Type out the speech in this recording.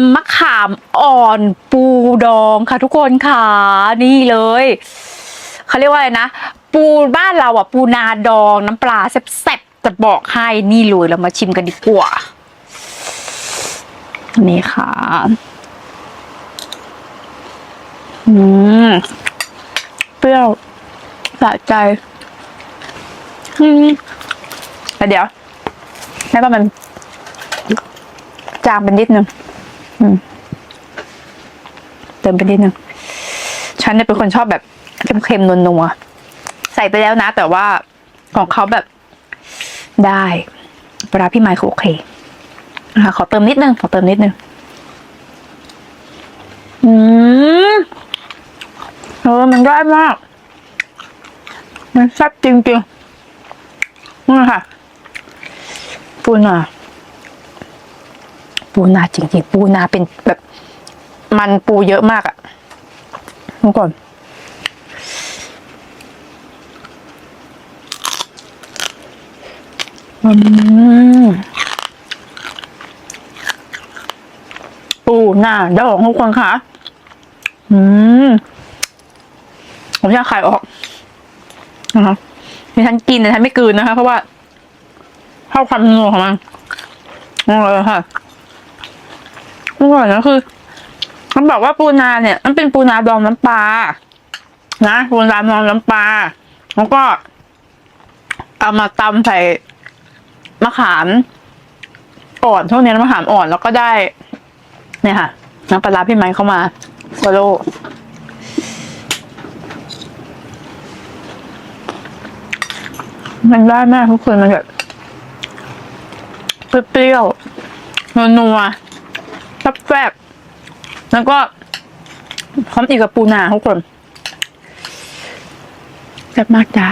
ำมะขามอ่อนปูดองค่ะทุกคนค่ะ นี่เลยเขาเรียกว่าอะไรนะ ปูบ้านเราอะ ปูนาดองน้ำปลาแซ่บๆจะบอกให้นี่เลยเรามาชิมกันดีกว่า นี่ค่ะอืมเปรี้ยวสะใจอืมแต่เดี๋ยวให้ว่ามันจางเป็นนิดนึง เติมไปนิดนึง ฉันเนี่ยเป็นคนชอบแบบเค็มๆนัวๆใส่ไปแล้วนะ แต่ว่าของเขาแบบได้ปลาร้าพี่ไมค์โอเคนะคะขอเติมนิดนึง ขอเติมนิดนึง อืมเออมันได้มาก มันแซ่บจริงๆนี่ค่ะปูนา ปูนาจริงๆ ปูนาเป็นแบบ มันปูเยอะมากอะเมื่อก่อนอปูนาดองทุกคนค่ะอืมผมอยากขายออกนะคะมีฉันกินแต่ฉันไม่กืนนะคะ เพราะว่าชอบความนัวของมันอร่อยค่ะ อร่อยนะคือ มันบอกว่าปูนาเนี่ย มันเป็นปูนาดองน้ำปลา นะ ปูนาดองน้ำปลา แล้วก็ เอามาตำใส่มะขามอ่อนช่วงนี้มะขามอ่อนแล้วก็ได้ เนี่ยค่ะ น้ำปลาร้าพี่ไม้เข้ามาโซโลมันได้มากทุกคนมันแบบเปรี้ยวนัวๆ แซ่บๆแล้วก็พร้อมอีกกับปูนาทุกคนแซ่บมากจ้า